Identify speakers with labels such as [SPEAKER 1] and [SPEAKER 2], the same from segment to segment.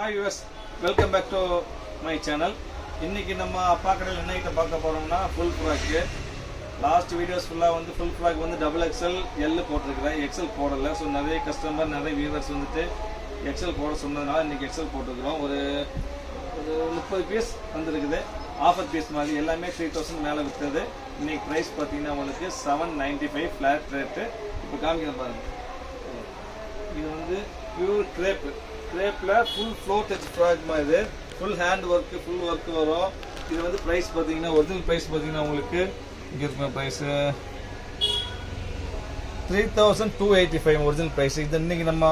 [SPEAKER 1] Hi US welcome back to my channel இன்றைக்கி நம்ம அப்பா கடையில் என்ன ஐட்டம் பார்க்க போகிறோம்னா ஃபுல் ஃப்ராக்கு லாஸ்ட் வீடியோஸ் ஃபுல்லாக வந்து ஃபுல் ஃப்ராக் வந்து டபுள் எக்ஸ்எல் எல் போட்டிருக்கிறேன். எக்ஸ்எல் போடலை. ஸோ நிறைய கஸ்டமர் நிறைய வியூவர்ஸ் வந்துட்டு எக்ஸ்எல் போட சொன்னதுனால இன்றைக்கி எக்ஸ்எல் போட்டிருக்கிறோம். ஒரு ஒரு முப்பது பீஸ் வந்திருக்குது. ஆஃபர் பீஸ் மாதிரி. எல்லாமே த்ரீ தௌசண்ட் மேலே விற்றுது இன்றைக்கி ப்ரைஸ் பார்த்தீங்கன்னா உங்களுக்கு seven ninety five flat rate இப்போ காமிக்கிற பாருங்கள் இது வந்து பியூர் கிரேப் கிரேப்பில் ஃபுல் ஃப்ளோ டச் ப்ராஜெக்ட் மாதிரி இது full hand work full work வரும். இது வந்து ப்ரைஸ் பார்த்தீங்கன்னா ஒரிஜினல் ப்ரைஸ் பார்த்தீங்கன்னா உங்களுக்கு இங்கே இருக்கிற price three thousand two eighty five original price இது இன்றைக்கி நம்ம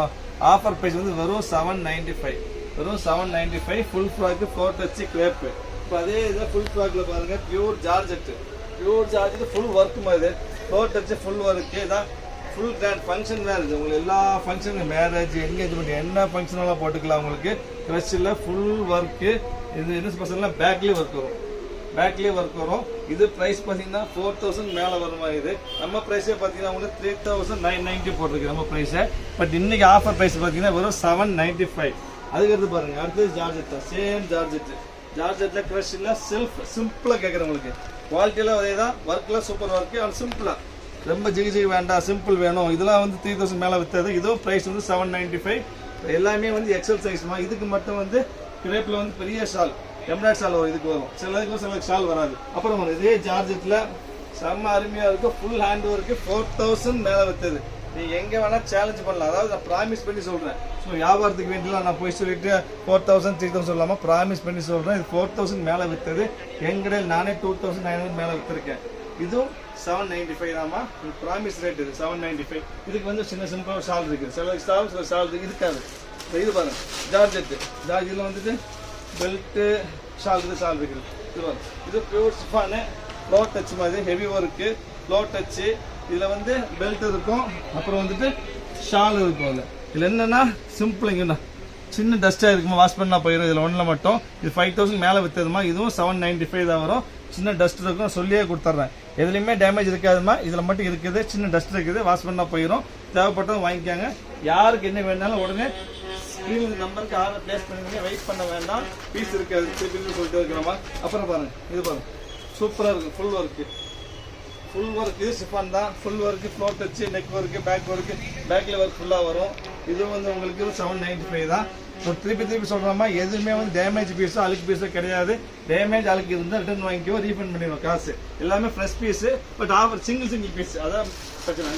[SPEAKER 1] ஆஃபர் ப்ரைஸ் வந்து வெறும் செவன் நைன்ட்டி ஃபைவ் வெறும் seven ninety five full frock floor touch crepe இப்போ அதே இதில் ஃபுல் ஃப்ராக்கில் பாருங்கள் pure georgette pure georgette full work மாதிரி. ஃபோர் டச்சு ஃபுல் ஒர்க்கு இதான் ஃபுல் கிராண்ட் ஃபங்க்ஷன் தான் இருக்குது. உங்களுக்கு எல்லா ஃபங்க்ஷனும் மேரேஜ் என்கேஜ்மெண்ட் என்ன ஃபங்க்ஷனெல்லாம் போட்டுக்கலாம் உங்களுக்கு. க்ரஷில் ஃபுல் ஒர்க்கு இது என்ன ஸ்பெஷல்னா பேக்லேயே ஒர்க் வரும். பேக்லேயே ஒர்க் வரும். இது ப்ரைஸ் பார்த்தீங்கன்னா ஃபோர் தௌசண்ட் மேலே வருமா இது. நம்ம ப்ரைஸே பார்த்தீங்கன்னா உங்களுக்கு த்ரீ தௌசண்ட் நைன் நைன்ட்டி போட்டிருக்கு நம்ம ப்ரைஸை பட் இன்றைக்கி ஆஃபர் ப்ரைஸ் பார்த்தீங்கன்னா வெறும் செவன் நைன்ட்டி ஃபைவ் அதுக்கடுத்து பாருங்கள் அடுத்தது ஜார்ஜெட் தான் சேம் ஜார்ஜெட் ஜார்ஜெட்டில் க்ரஷ் இல்லை செல்ஃப் சிம்பிளாக கேட்குறேன் உங்களுக்கு. குவாலிட்டியில் அதே தான் ஒர்க்கில் சூப்பர் ஒர்க்கு அண்ட் சிம்பிளாக ரொம்ப ஜிகிஜி வேண்டாம் சிம்பிள் வேணும். இதெல்லாம் வந்து த்ரீ தௌசண்ட் மேலே விற்றது இதுவும் ப்ரைஸ் வந்து செவன் நைன்ட்டி ஃபைவ் எல்லாமே வந்து எக்ஸல் சைஸ்மா இதுக்கு மட்டும் வந்து கிரேப்பில் வந்து பெரிய ஷால் எம்ப்ராய்ட் ஷால் வரும். இதுக்கு வரும். சிலதுக்கும் சில ஷால் வராது. அப்புறம் இதே ஜார்ஜெட்டில் செம்ம அருமையாக இருக்கும் full hand work four thousand மேலே விற்றது நீ எங்கே வேணால் சேலஞ்ச் பண்ணலாம். அதாவது நான் ப்ராமிஸ் பண்ணி சொல்கிறேன் ஸோ வியாபாரத்துக்கு வேண்டியலாம் நான் போய் சொல்லிட்டு ஃபோர் தௌசண்ட் த்ரீ தௌசண்ட் சொல்லாமல் ப்ராமிஸ் பண்ணி சொல்கிறேன் இது ஃபோர் தௌசண்ட் மேலே விற்றது எங்கடையில் நானே டூ தௌசண்ட் நைன் ஹண்ட்ரட் மேலே விற்றுருக்கேன் இதுவும் செவன் நைன்டி ஃபைவ் தாம்மா ப்ராமிஸ் ரேட் இது செவன் நைன்டி ஃபைவ் இதுக்கு வந்து சின்ன சிம்பிள் ஷால் இருக்குது. சில சால் சில சால் இருக்காது. இப்போ இது பாருங்க. ஜார்ஜெட்டு. ஜார்ஜ் இதில் வந்துட்டு பெல்ட்டு ஷால் இருக்குது ஷால் இருக்குது. இது பாருங்க. இது பியூர் சிஃபானு லோ டச் மாதிரி ஹெவி ஒர்க்கு லோ டச்சு இதில் வந்து பெல்ட் இருக்கும். அப்புறம் வந்துட்டு ஷால் இருக்கும் அதில். இதில் என்னென்னா சிம்பிளுங்கண்ணா சின்ன டஸ்ட்டாக இருக்குமா? வாஷ் பண்ணால் போயிடும் இதில் ஒன்றில் மட்டும். இது ஃபைவ் தௌசண்ட் மேலே விற்றுதுமா இதுவும் செவன் நைன்ட்டி ஃபைவ் தான் வரும். சின்ன டஸ்ட் இருக்கும். சொல்லியே கொடுத்துட்றேன் எதுலையுமே டேமேஜ் இருக்காதுமா இதில் மட்டும் இருக்குது. சின்ன டஸ்ட் இருக்குது. வாஷ் பண்ணால் போயிடும் தேவைப்பட்டதும் வாங்கிக்காங்க. யாருக்கு என்ன வேணாலும் உடனே ஸ்க்ரீன் நம்பருக்கு ஆர்டர் பிளேஸ் பண்ணுங்க. வெயிட் பண்ண வேண்டாம். பீஸ் இருக்காது. திருப்பி சொல்லிட்டு இருக்கிறோமா? அப்புறம் பாருங்கள் இது பாருங்க. சூப்பராக இருக்கும் ஃபுல் ஒர்க்கு ஃபுல் ஒர்க் இது தான். Full work floor touch neck work back work பேக்கில் ஒர்க் ஃபுல்லாக வரும். இது வந்து உங்களுக்கு செவன் நைன்ட்டி ஃபைவ் தான். திருப்பி திருப்பி சொல்கிறோமா எதுவுமே வந்து டேமேஜ் பீஸோ அழுக்கு பீஸோ கிடையாது. டேமேஜ் அழுக்கு இருந்தால் ரிட்டர்ன் வாங்கிக்கோ ரீஃபண்ட் பண்ணிடுவோம் காசு. எல்லாமே fresh piece but offer single single piece அதான் பிரச்சனை.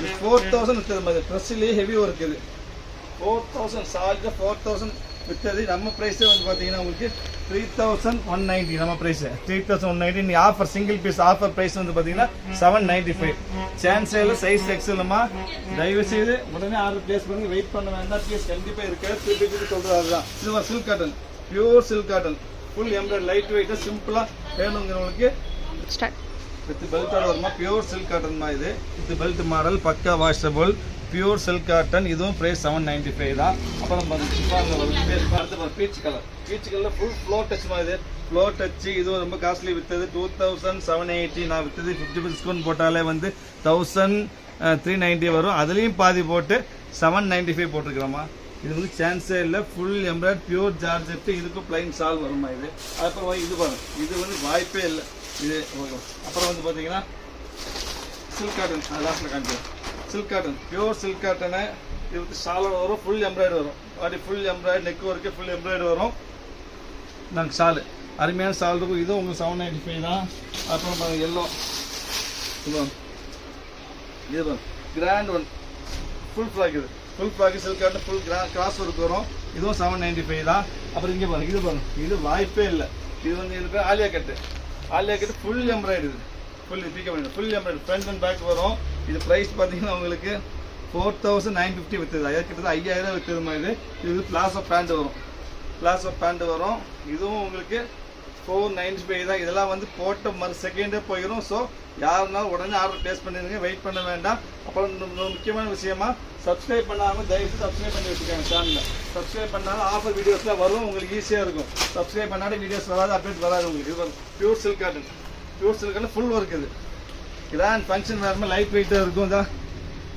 [SPEAKER 1] இது ஃபோர் தௌசண்ட் மாதிரி ட்ரெஸ்ஸுலேயே ஹெவி ஒர்க் இது ஃபோர் தௌசண்ட் சாலிடாக ஃபோர் தௌசண்ட் விற்றது நம்ம ப்ரைஸே வந்து பார்த்தீங்கன்னா உங்களுக்கு த்ரீ தௌசண்ட் ஒன் நைன்ட்டி நம்ம price three thousand one ninety நீ offer single piece offer price வந்து பார்த்தீங்கன்னா செவன் நைன்ட்டி ஃபைவ் சான்ஸே இல்லை சைஸ் எக்ஸலுமா தயவு செய்து உடனே ஆர்டர் பிளேஸ் பண்ணி வெயிட் பண்ண வேண்டாம். பீஸ் கண்டிப்பாக இருக்காது திருப்பி திருப்பி சொல்கிறது அதுதான். இது silk cotton pure silk cotton full embroidery light வெயிட்டாக சிம்பிளாக வேணுங்கிறவங்களுக்கு வித் பெல்ட்டோட வருமா? பியூர் சில்க் காட்டன் தான் இது. வித் பெல்ட் மாடல் பக்கா வாஷபிள் பியூர் சில்க் காட்டன் இதுவும் ப்ரைஸ் செவன் நைன்டி ஃபைவ் தான். அப்புறம் பார்த்து peach colour peach colour full flow touch மாதிரி. ஃப்ளோ டச் இதுவும் ரொம்ப காஸ்ட்லி விற்றது டூ தௌசண்ட் செவன் எயிட்டி நான் விற்றது ஃபிஃப்டி டிஸ்கவுண்ட் போட்டாலே வந்து தௌசண்ட் த்ரீ நைன்ட்டி வரும். அதுலேயும் பாதி போட்டு செவன் நைன்ட்டி ஃபைவ் போட்டுருக்கிறோமா இது வந்து சான்ஸே இல்லை. ஃபுல் எம்ப்ராய்ட் பியூர் ஜார்ஜெட்டு இதுக்கும் பிளைன் சால் வருமா இது. அப்புறம் இது பாருங்க. இது வந்து வாய்ப்பே இல்லை. இது ஓகே அப்புறம் வந்து பார்த்தீங்கன்னா சில்க் காட்டன் லாஸ்ட்டில் காமிக்கிறேன். Silk cotton pure silk cotton இது வந்து வரும் ஃபுல் எம்ப்ராய்டு வரும். Body full embroidery neck work full embroidery வரும். நாங்கள் ஷாலு அருமையான ஷால் இருக்கும். இதுவும் உங்களுக்கு செவன் நைன்டி ஃபைவ் தான். அப்புறம் பாருங்க எல்லோ இது இது கிராண்ட் ஒன் ஃபுல் ஃப்ராக் இது. Full frock silk cotton full கிரா கிராஸ் ஒர்க் வரும். இதுவும் செவன் நைன்டி ஃபைவ் தான். அப்புறம் இங்கே பாருங்கள் இது பாருங்கள் இது வாய்ப்பே இல்லை. இது வந்து இது பேர் Alia cut. Alia cut full embroidery இது. ஃபுல் பிக்கப் பண்ணி full embroidery front and back வரும். இது ப்ரைஸ் பார்த்தீங்கன்னா உங்களுக்கு ஃபோர் தௌசண்ட் நைன் ஃபிஃப்டி விற்றுது ஐயா கிட்டத்தட்ட ஐயாயிரம் விற்றுது மாதிரி. இது இது பிளாஸ் ஆஃப் பேண்ட் வரும். பிளாஸ் ஆஃப் பேண்ட் வரும். இதுவும் உங்களுக்கு ஃபோர் நைன்டி ஃபைவ் தான். இதெல்லாம் வந்து போட்ட மறு செகண்டே போயிடும் ஸோ யாருனாலும் உடனே ஆர்டர் பிளேஸ் பண்ணிடுங்க. வெயிட் பண்ண வேண்டாம். அப்புறம் முக்கியமான விஷயமா சப்ஸ்கிரைப் பண்ணாமல் தயவுசு சப்ஸ்கிரைப் பண்ணி வச்சுருக்காங்க சேனலில் சப்ஸ்கிரைப் பண்ணாலும் ஆஃபர் வீடியோஸ்லாம் வரும். உங்களுக்கு ஈஸியாக இருக்கும். சப்ஸ்கிரைப் பண்ணாலும் வீடியோஸ் வராது அப்டேட் வராது உங்களுக்கு. இது pure silk cotton pure silk full work இது. கிராண்ட் ஃபங்க்ஷன் வேறுமே லைட் வெயிட்டாக இருக்கும் தான்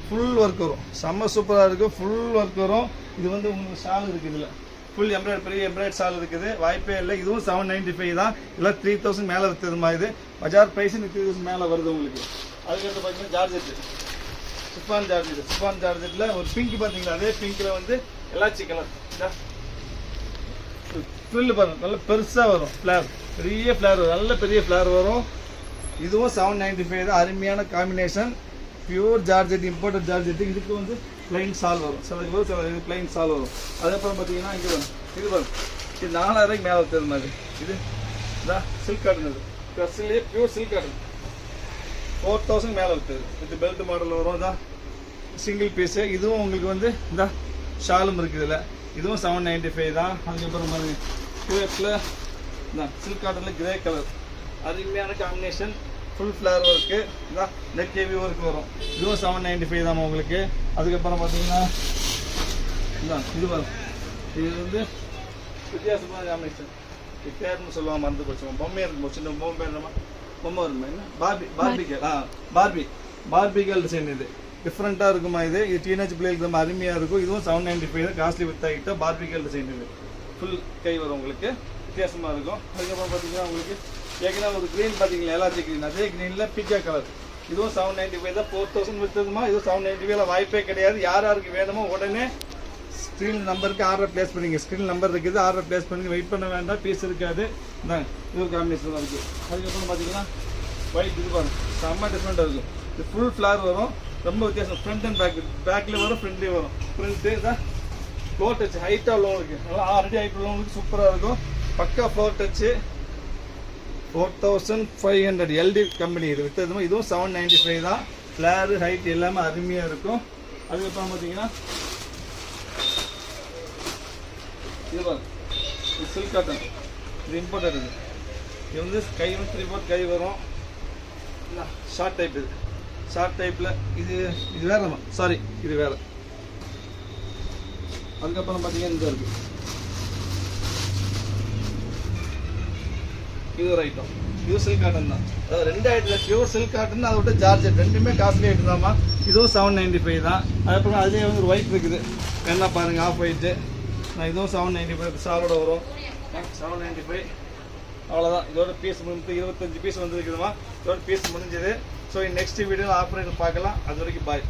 [SPEAKER 1] ஃபுல் ஒர்க் வரும். செம்ம சூப்பராக இருக்கும் ஃபுல் ஒர்க் வரும். இது வந்து உங்களுக்கு ஷால் இருக்குது இதில். ஃபுல் எம்ப்ராய்ட் பெரிய எம்ப்ராய்ட் ஷால் இருக்குது. வாய்ப்பே இல்லை. இதுவும் செவன் நைன்டி ஃபைவ் தான். இல்லை த்ரீ தௌசண்ட் மேலே விற்றுதுமா இது? பஜார் ப்ரைஸ் த்ரீ தௌசண்ட் மேலே வருது உங்களுக்கு. அதுக்கடுத்து பார்த்தீங்கன்னா ஜார்ஜெட்டு சிப்பான் ஜார்ஜெட் சிப்பான் ஜார்ஜெட்டில் ஒரு பிங்க் பார்த்தீங்களா அதே பிங்க்கில் வந்து எல்லாச்சி கலர் ஃபில்லு பாருங்கள் நல்ல பெருசாக வரும். ஃப்ளேர் பெரிய ஃப்ளேர் வரும். நல்ல பெரிய ஃப்ளேர் வரும். இதுவும் செவன் நைன்டி ஃபைவ் தான். அருமையான combination pure georgette imported georgette இதுக்கு வந்து பிளைன் சால் வரும். சிலதுக்கு வரும் சில இது பிளைன் சால் வரும். அதுக்கப்புறம் பார்த்தீங்கன்னா இங்கே வரும் இது வரும் இது நாலாயிரம் மேலே வருது மாதிரி. இது இதான் சில்க் காட்டன் இது ட்ரெஸ்லேயே pure silk cotton four thousand மேலே வருது இது பெல்ட் மாடல் வரும். இதான் சிங்கிள் பீஸு இதுவும் உங்களுக்கு வந்து இந்த ஷாலும் இருக்குது இதில் இதுவும் செவன் நைன்டி ஃபைவ் தான் அதுக்கப்புறம் கிரேப்பில் இந்த சில்க் காட்டனில் கிரே கலர் அருமையான காம்பினேஷன் ஃபுல் ஃப்ளவர் ஒர்க்கு இதான் நெக் ஹெவி ஒர்க் வரும். இதுவும் செவன் நைன்டி ஃபைவ் தான் உங்களுக்கு. அதுக்கப்புறம் பார்த்தீங்கன்னா இதான் இது வரும் இது வந்து வித்தியாசமான காம்பினேஷன் பேர்னு சொல்லுவாங்க மறந்து போச்சு. பொம்மை இருக்கும் சின்ன பொம்மை? பொம்மை வருமா? என்ன? பார்பி பார்பிகல் ஆ பார்பி பார்பிகல் டிசைன் இது. டிஃப்ரெண்ட்டாக இருக்குமா இது? இது டீனேஜ் பிள்ளைகளுக்கு ரொம்ப அருமையாக இருக்கும். இதுவும் செவன் நைன்டி ஃபைவ் தான். காஸ்ட்லி வித் ஆகிட்ட பார்பிகல் டிசைன் இது ஃபுல் கை வரும் உங்களுக்கு. வித்தியாசமாக இருக்கும். அதுக்கப்புறம் பார்த்தீங்கன்னா உங்களுக்கு ஏற்கனவே ஒரு க்ரீன் பார்த்தீங்களா? எல்லாத்தையும் க்ரீன் அதே க்ரீனில் பிக்கா கலர் இதுவும் செவன் நைன்டி ஃபைவ் தான். ஃபோர் தௌசண்ட் விற்றுதுமா இதுவும் செவன் நைன்டி ஃபைவ்ல வாய்ப்பே கிடையாது. யார் யாருக்கு வேணுமோ உடனே ஸ்க்ரீன் நம்பருக்கு ஆர்டர் ப்ளேஸ் பண்ணிங்க ஸ்க்ரீன் நம்பர் இருக்குது. ஆர்டர் ப்ளேஸ் பண்ணி வெயிட் பண்ண வேண்டாம். பீஸ் இருக்காது. இந்தாங்க இது ஒரு காம்பினேஷன் இருக்குது அதுக்கப்புறம் பார்த்தீங்கன்னா ஒயிட் இது பாருங்க. செம்ம டிஃப்ரெண்ட்டாக இருக்கும். இது ஃபுல் ஃப்ளார் வரும். ரொம்ப வித்தியாசம். ஃப்ரண்ட் அண்ட் பேக் பேக்கில் வரும் ஃப்ரண்ட்லேயும் வரும். ஃப்ரண்ட்டு இதான் ஃப்ளோர் டச் ஹைட்டாக உள்ளவங்களுக்கு நல்லா ஆல்ரெடி ஹைட் உள்ளவங்களுக்கு சூப்பராக இருக்கும். பக்கா floor touch four thousand five hundred LT company இது. வித்ததுமா இதுவும் செவன் நைன்டி ஃபைவ் தான். ஃப்ளேரு ஹைட் எல்லாமே அருமையாக இருக்கும். அதுக்கப்புறம் பார்த்தீங்கன்னா இது பாருங்க. இது சில்க் காட்டன் இது இம்போர்ட்டட் இது. இது வந்து கை வந்து த்ரீ ஃபோர்த் கை வரும். ஷார்ட் டைப் இது. ஷார்ட் டைப்பில் இது இது வேறு நம்ம சாரி இது வேறு. அதுக்கப்புறம் பார்த்தீங்கன்னா இந்த இருக்குது இது ஒரு ஐட்டம் இது சில்க் காட்டன் தான். அதாவது ரெண்டு ஐட்டம் பியூர் சில்க் காட்டன் அதை விட ஜார்ஜெட் ரெண்டுமே காஸ்ட்லி ஐட்டம் தான்மா. இதுவும் செவன் நைன்டி ஃபைவ் தான். அதுக்கப்புறம் அதுலேயே வந்து ஒரு ஒயிட் இருக்குது. என்ன பாருங்கள் ஆஃப் ஒயிட்டு நான் இதுவும் செவன் நைன்டி ஃபைவ் சாலோட வரும். செவன் நைன்டி ஃபைவ் அவ்வளோதான் இதோட பீஸ் முடிஞ்சு இருபத்தஞ்சு பீஸ் வந்துருக்குதுமா. இதோட பீஸ் முடிஞ்சது. ஸோ நெக்ஸ்ட் வீடியோவில் ஆஃபர் பார்க்கலாம். அது வரைக்கும் பாய்